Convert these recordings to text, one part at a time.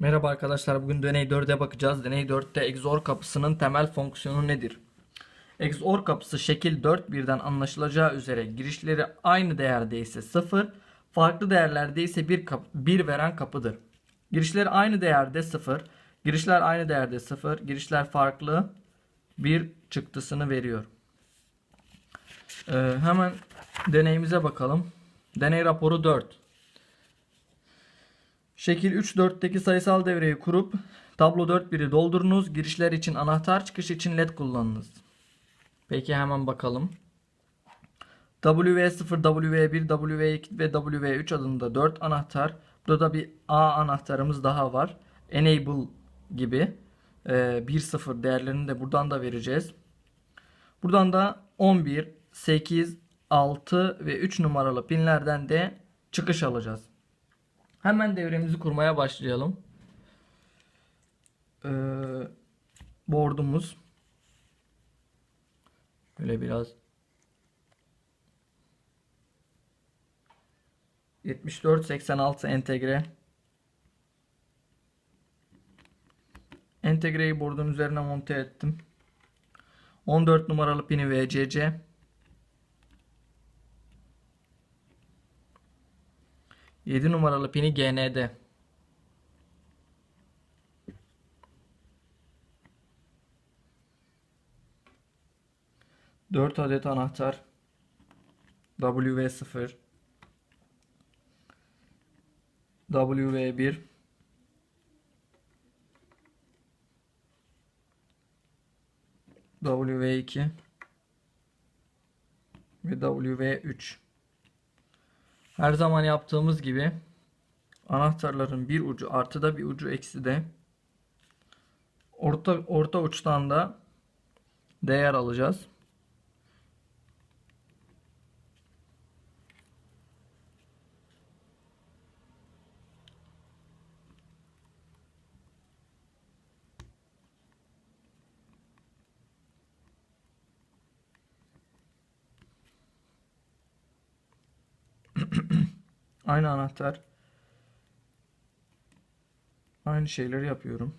Merhaba arkadaşlar. Bugün deney 4'e bakacağız. Deney 4'te XOR kapısının temel fonksiyonu nedir? XOR kapısı şekil 4 birden anlaşılacağı üzere girişleri aynı değerde ise 0, farklı değerlerde ise 1, kap 1 veren kapıdır. Girişleri aynı değerde 0, girişler aynı değerde 0, girişler farklı 1 çıktısını veriyor. Ee, hemen deneyimize bakalım. Deney raporu 4. Şekil 3-4'teki sayısal devreyi kurup tablo 4-1'i doldurunuz. Girişler için anahtar, çıkış için led kullanınız. Peki hemen bakalım. W0, W1, W2 ve W3 adında 4 anahtar. Burada bir A anahtarımız daha var. Enable gibi. Ee, 1-0 değerlerini de buradan da vereceğiz. Buradan da 11, 8, 6 ve 3 numaralı pinlerden de çıkış alacağız. Hemen devremizi kurmaya başlayalım. Ee, board'umuz böyle biraz 74 86 entegre entegreyi board'un üzerine monte ettim. 14 numaralı pini VCC 7 numaralı pini GND. Dört adet anahtar. WV0 WV1 WV2 ve WV3 her zaman yaptığımız gibi anahtarların bir ucu artıda bir ucu eksi de orta orta uçtan da değer alacağız. Aynı anahtar. Aynı şeyleri yapıyorum.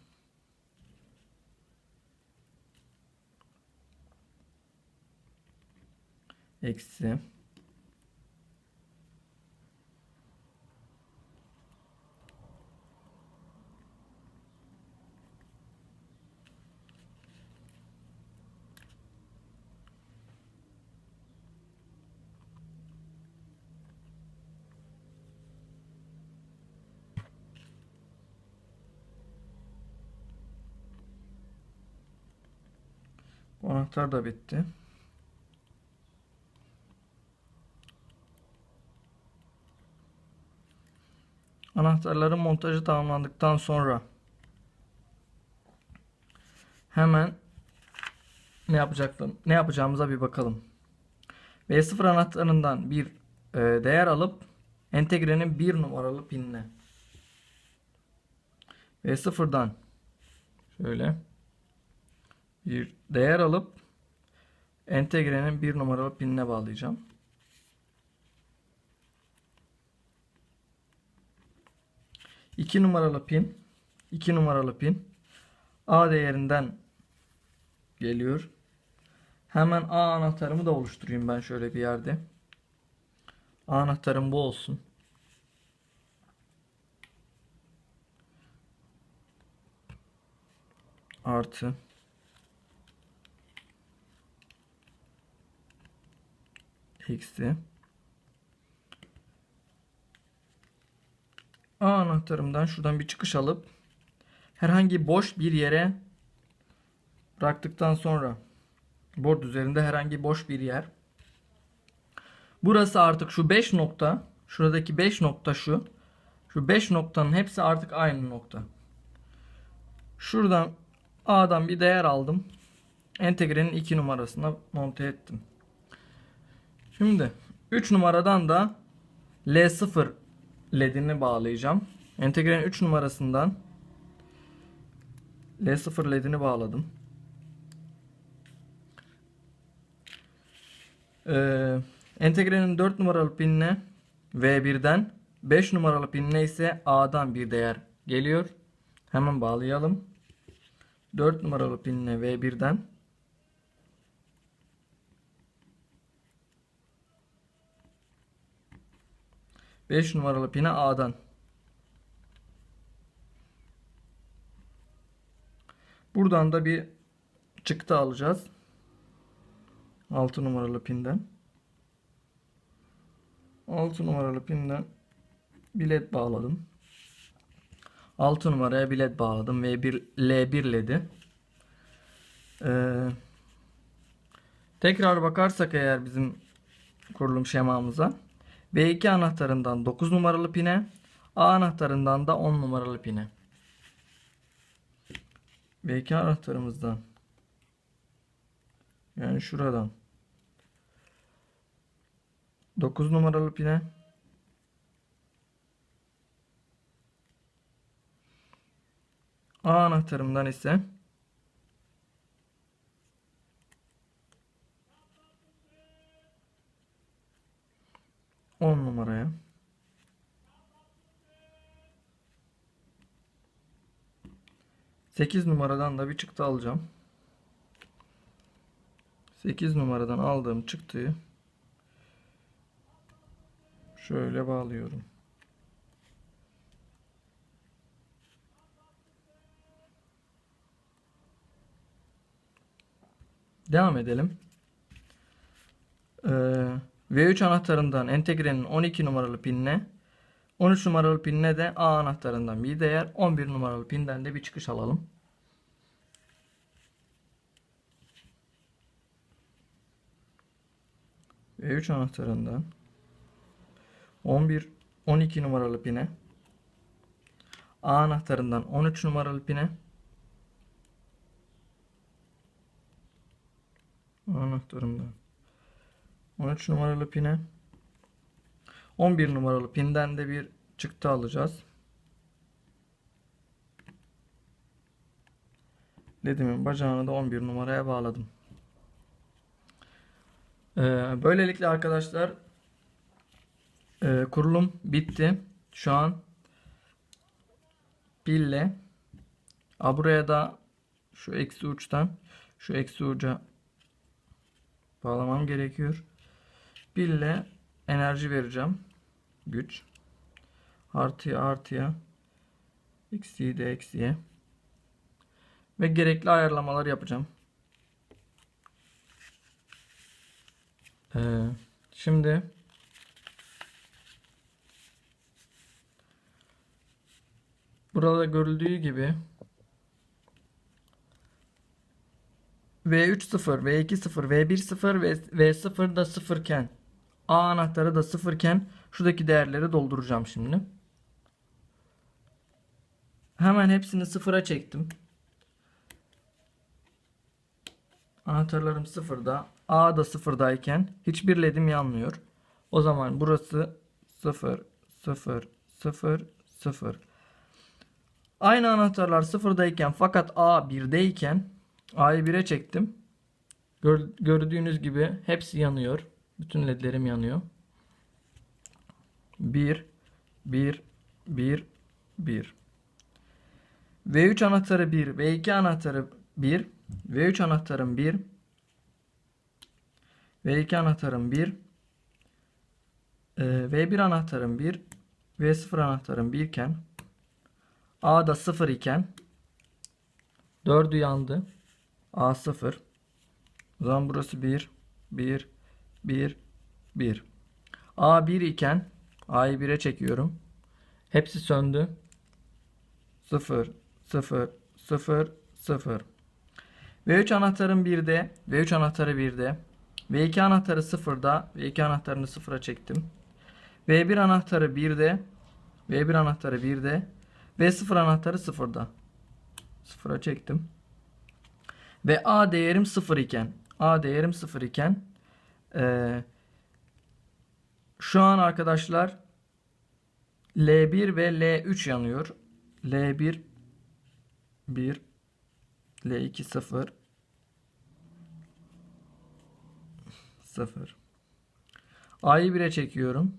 Eksi. Bu anahtar da bitti. Anahtarların montajı tamamlandıktan sonra hemen ne yapacaktım? Ne yapacağımıza bir bakalım. V0 anahtarından bir e, değer alıp entegrenin bir numaralı pinine V0'dan şöyle bir değer alıp entegrenin bir numaralı pinine bağlayacağım. İki numaralı pin, iki numaralı pin A değerinden geliyor. Hemen A anahtarımı da oluşturayım ben şöyle bir yerde. A anahtarım bu olsun. Artı eksi. A anahtarımdan şuradan bir çıkış alıp herhangi boş bir yere bıraktıktan sonra board üzerinde herhangi boş bir yer. Burası artık şu 5 nokta şuradaki 5 nokta şu. Şu 5 noktanın hepsi artık aynı nokta. Şuradan A'dan bir değer aldım. Entegrenin 2 numarasına monte ettim Şimdi 3 numaradan da L0 ledini bağlayacağım. Entegrenin 3 numarasından L0 ledini bağladım. Ee, entegrenin 4 numaralı pinine V1'den 5 numaralı pinine ise A'dan bir değer geliyor. Hemen bağlayalım. 4 numaralı pinle V1'den 5 numaralı pine A'dan. Buradan da bir çıktı alacağız. 6 numaralı pinden. 6 numaralı pinden bilet bağladım. 6 numaraya bilet bağladım ve bir L1 ledi. Ee, tekrar bakarsak eğer bizim kurulum şemamıza B2 anahtarından 9 numaralı pine A anahtarından da 10 numaralı pine. B2 anahtarımızdan. Yani şuradan. 9 numaralı pine. A anahtarımdan ise on numaraya sekiz numaradan da bir çıktı alacağım. Sekiz numaradan aldığım çıktıyı şöyle bağlıyorum. Devam edelim. Ee, V3 anahtarından entegrenin 12 numaralı pinine 13 numaralı pinine de A anahtarından bir değer 11 numaralı pinden de bir çıkış alalım. V3 anahtarından 11 12 numaralı pine A anahtarından 13 numaralı pine anahtarımdan 13 numaralı pine 11 numaralı pinden de bir çıktı alacağız. LED'imin bacağını da 11 numaraya bağladım. Ee, böylelikle arkadaşlar e, kurulum bitti. Şu an pille A buraya da şu eksi uçtan şu eksi uca bağlamam gerekiyor. Pille enerji vereceğim. Güç. Artıya artıya. Eksiyi de eksiye. Ve gerekli ayarlamalar yapacağım. Ee, şimdi burada görüldüğü gibi V3 0, V2 0, V1 0 ve V0 da 0 iken A anahtarı da 0 iken şuradaki değerleri dolduracağım şimdi. Hemen hepsini sıfıra çektim. Anahtarlarım sıfırda. A da sıfırdayken hiçbir ledim yanmıyor. O zaman burası 0, 0, 0, 0. Aynı anahtarlar sıfırdayken fakat A 1'deyken A'yı 1'e çektim. Gör, gördüğünüz gibi hepsi yanıyor. Bütün ledlerim yanıyor. 1 1 1 1 V3 anahtarı 1, V2 anahtarı 1, V3 anahtarım 1, V2 anahtarım 1, V1 anahtarım 1, V0 anahtarım 1 iken A'da 0 iken 4'ü yandı. A 0. O zaman burası 1, 1, 1, 1. A 1 iken A'yı 1'e çekiyorum. Hepsi söndü. 0, 0, 0, 0. V3 anahtarım 1'de. V3 anahtarı 1'de. V2 anahtarı 0'da. V2 anahtarını 0'a çektim. V1 anahtarı 1'de. V1 anahtarı 1'de. V0 anahtarı 0'da. 0'a çektim. Ve A değerim 0 iken. A değerim 0 iken. Ee, şu an arkadaşlar L1 ve L3 yanıyor. L1 1 L2 0 0 A'yı 1'e çekiyorum.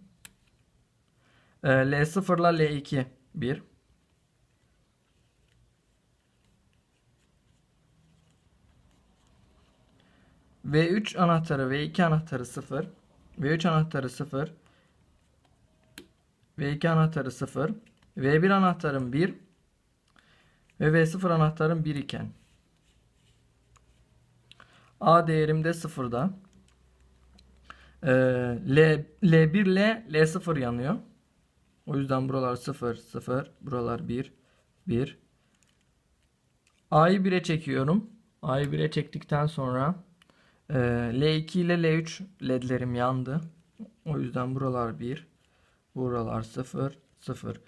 Ee, L0 ile L2 1 V3 anahtarı V2 anahtarı 0. V3 anahtarı 0. V2 anahtarı 0. V1 anahtarım 1. Ve V0 anahtarım 1 iken. A değerim de 0'da. Ee, L, L1 ile L0 yanıyor. O yüzden buralar 0, 0. Buralar 1, 1. A'yı 1'e çekiyorum. A'yı 1'e çektikten sonra e, L2 ile L3 ledlerim yandı. O yüzden buralar 1. Buralar 0, 0.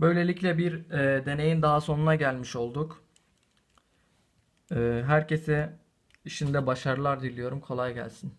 Böylelikle bir e, deneyin daha sonuna gelmiş olduk. E, herkese işinde başarılar diliyorum. Kolay gelsin.